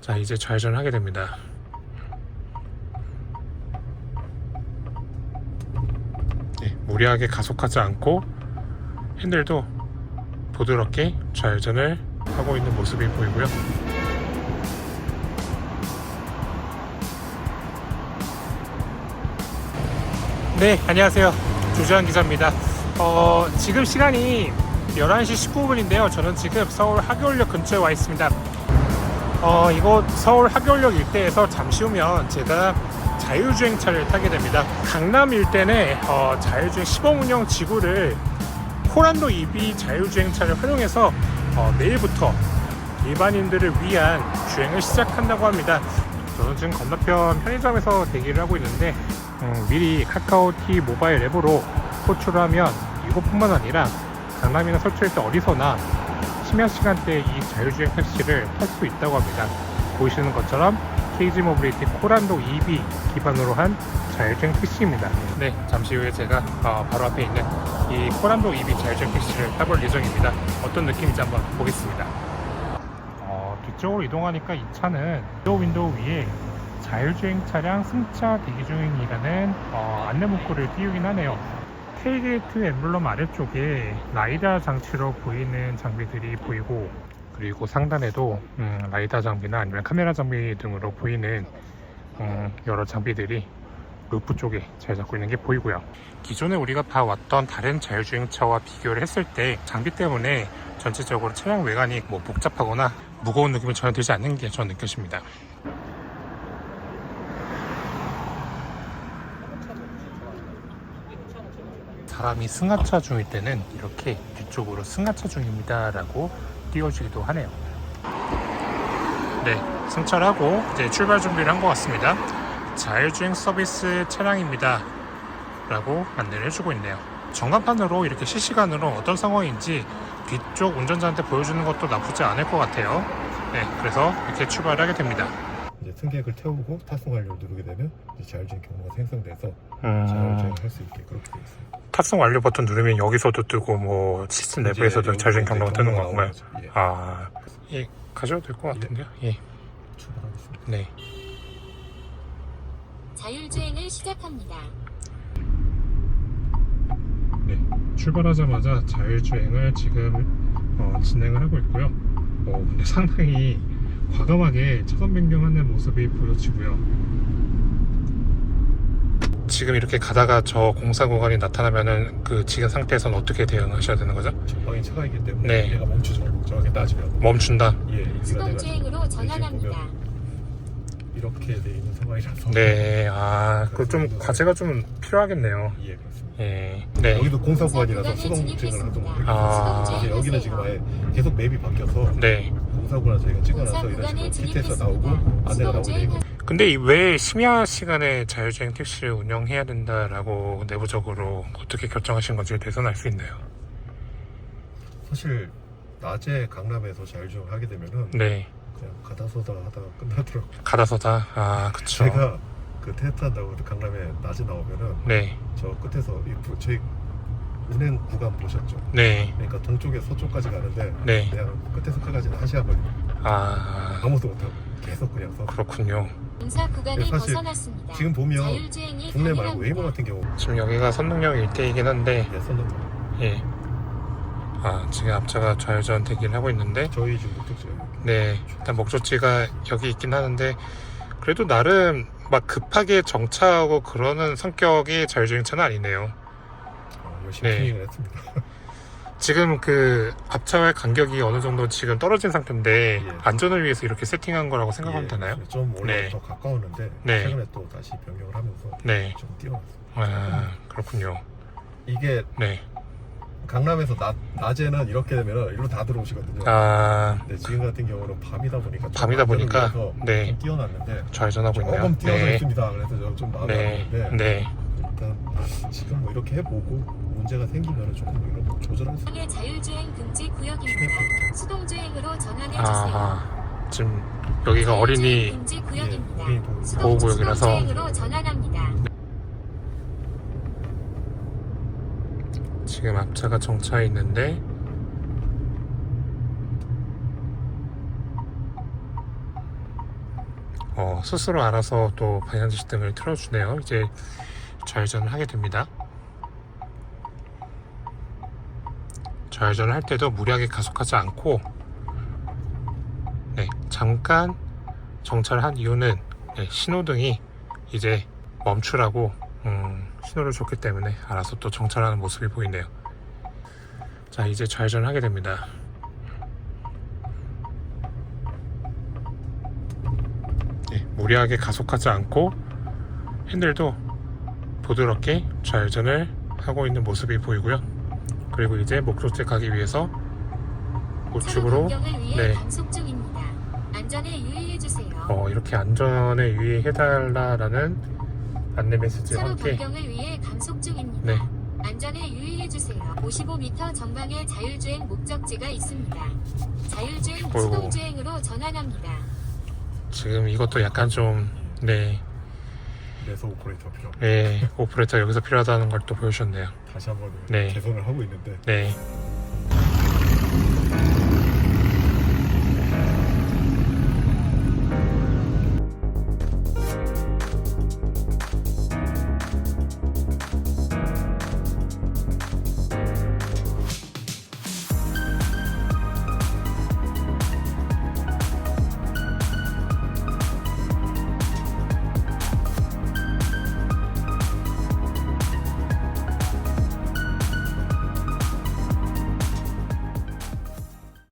자 이제 좌회전을 하게 됩니다. 네, 무리하게 가속하지 않고 핸들도 부드럽게 좌회전을 하고 있는 모습이 보이고요. 네, 안녕하세요. 조주환 기자입니다. 어, 지금 시간이 11시 19분인데요. 저는 지금 서울 하교울역 근처에 와 있습니다. 어, 이곳 서울 하교울역 일대에서 잠시 후면 제가 자율주행차를 타게 됩니다. 강남 일대내 어, 자율주행 시범 운영 지구를 코란도 EV 자율주행차를 활용해서 어, 내일부터 일반인들을 위한 주행을 시작한다고 합니다. 저는 지금 건너편 편의점에서 대기를 하고 있는데 음, 미리 카카오티 모바일 앱으로 호출을 하면 이곳뿐만 아니라 강남이나 서초에서 어디서나 심야 시간대에 이 자율주행 택시를 탈 수 있다고 합니다. 보이시는 것처럼 KG 모빌리티 코란도 EV 기반으로 한 자율주행 택시입니다. 네, 잠시 후에 제가 어, 바로 앞에 있는 이 코란도 EV 자율주행 택시를 타볼 예정입니다. 어떤 느낌인지 한번 보겠습니다. 어, 뒤쪽으로 이동하니까 이 차는 윈도우 윈도우 위에 자율주행 차량 승차 대기 중이라는 어, 안내 문구를 띄우긴 하네요. 테일게이트 엠블럼 아래쪽에 라이다 장치로 보이는 장비들이 보이고 그리고 상단에도 음, 라이다 장비나 아니면 카메라 장비 등으로 보이는 음, 여러 장비들이 루프 쪽에 잘 잡고 있는 게 보이고요. 기존에 우리가 봐왔던 다른 자율주행차와 비교를 했을 때 장비 때문에 전체적으로 차량 외관이 뭐 복잡하거나 무거운 느낌이 전혀 들지 않는 게 저는 느껴집니다. 사람이 승하차 중일 때는 이렇게 뒤쪽으로 승하차 중입니다 라고 띄워주기도 하네요. 네 승차하고 이제 출발 준비를 한 것 같습니다. 자율주행 서비스 차량입니다 라고 안내를 해주고 있네요. 전광판으로 이렇게 실시간으로 어떤 상황인지 뒤쪽 운전자한테 보여주는 것도 나쁘지 않을 것 같아요. 네 그래서 이렇게 출발을 하게 됩니다 이제 승객을 태우고 탑승 완료를 누르게 되면 이제 자율주행 경로가 생성돼서 음, 자율주행을 할수 있게 그렇게 되어 있어요. 탑승 완료 버튼 누르면 여기서도 뜨고 뭐 시스템 내부에서도 자율주행 경로가 뜨는 경로가 거구만 나오는 거죠. 예. 아, 예, 가셔도 될 것 같은데요. 예, 출발하겠습니다. 네. 자율주행을 시작합니다. 네. 출발하자마자 자율주행을 지금 어, 진행을 하고 있고요. 어, 근데 상당히 과감하게 차선 변경하는 모습이 보여지고요. 지금 이렇게 가다가 저 공사 구간이 나타나면은 그 지금 상태에서는 어떻게 대응하셔야 되는 거죠? 전방에 차가 있기 때문에 네. 얘가 멈추죠. 정확히 따지면 멈춘다. 예, 수동주행으로 전환합니다. 이렇게 돼 있는 상황이라서 네, 아, 그 좀 과제가 좀 필요하겠네요. 예, 그렇습니다. 예, 네. 여기도 공사 구간이라서 구간에 수동 주행을 하던. 거예요. 아. 이제 여기는 지금 아예 계속 맵이 바뀌어서 네. 구간 저희가 찍어놔서 이런 식으로 밑에서 나오고. 안내가 나오고 있고 근데 이왜 심야 시간에 자율주행 택시를 운영해야 된다라고 내부적으로 어떻게 결정하신 건지에 대해서는 알 수 있나요? 사실 낮에 강남에서 자율주행을 하게 되면은 네. 그냥 가다서다 하다가 끝나더라고요. 가다서다. 아, 그쵸. 제가 그 테스트 한다고 강남에 낮에 나오면은 네. 저 끝에서 이 부- 저희 운행 구간 보셨죠? 네. 그러니까 동쪽에 서쪽까지 가는데 네. 그냥 끝에서 끝까지는 한 시간 걸립니다. 아, 아무것도 못하고 계속 그냥 서. 그렇군요. 공사 구간을 사실 벗어났습니다. 지금 보면 자율주행이 국내 말고 가능합니다. 웨이버 같은 경우 지금 여기가 선릉역 일대이긴 한데, 예, 선는 예. 아, 지금 앞차가 좌회전 대기를 하고 있는데, 저희 지금 목적지가 여기. 네. 일단 목적지가 여기 있긴 하는데, 그래도 나름 막 급하게 정차하고 그러는 성격의 자율주행차는 아니네요. 어, 열심히 네. 튜닝을 했습니다. 지금 그 앞차와의 간격이 어느 정도 지금 떨어진 상태인데 예. 안전을 위해서 이렇게 세팅한 거라고 생각하면 예, 되나요? 좀 원래 네. 더 가까웠는데 네. 최근에 또 다시 변경을 하면서 네. 좀 뛰어났어요. 아, 그렇군요. 이게 네. 강남에서 낮, 낮에는 이렇게 되면 일로 다 들어오시거든요. 아, 근데 지금 같은 경우는 밤이다 보니까 좀 밤이다 보니까, 네. 좀 뛰어났는데 좌회전하고 있네요. 조금 뛰어서 네. 있습니다. 그래서 저좀 마음이 네. 아픈데 네. 일단 지금 뭐 이렇게 해보고 문제가 생기면 조금 이런 거 조절할 수의 자율주행 금지 구역입니다. 수동주행으로 전환해 주세요. 아, 지금 여기가 어린이 금지 구역입니다. 예, 어린이 보호- 수동- 보호구역이라서. 수동주행으로 전환합니다. 지금 앞차가 정차해 있는데 어, 스스로 알아서 또 방향지시 등을 틀어주네요. 이제 좌회전을 하게 됩니다. 좌회전을 할 때도 무리하게 가속하지 않고 네, 잠깐 정차를 한 이유는 네, 신호등이 이제 멈추라고 음, 신호를 줬기 때문에 알아서 또 정차하는 모습이 보이네요. 자 이제 좌회전을 하게 됩니다. 네, 무리하게 가속하지 않고 핸들도 부드럽게 좌회전을 하고 있는 모습이 보이고요. 그리고 이제 목적지 가기 위해서 우측으로 네. 어, 이렇게 안전에 유의해달라라는 안내 메시지와 함께. 네. 안전에 유의해 주세요. 55m 전방에 자율주행 목적지가 있습니다. 자율주행. 수동주행으로 전환합니다. 지금 이것도 약간 좀 네, 그래서 오퍼레이터 필요. 네 오퍼레이터 여기서 필요하다는 걸 또 보여주셨네요. 다시 한번 네. 개선을 하고 있는데 네,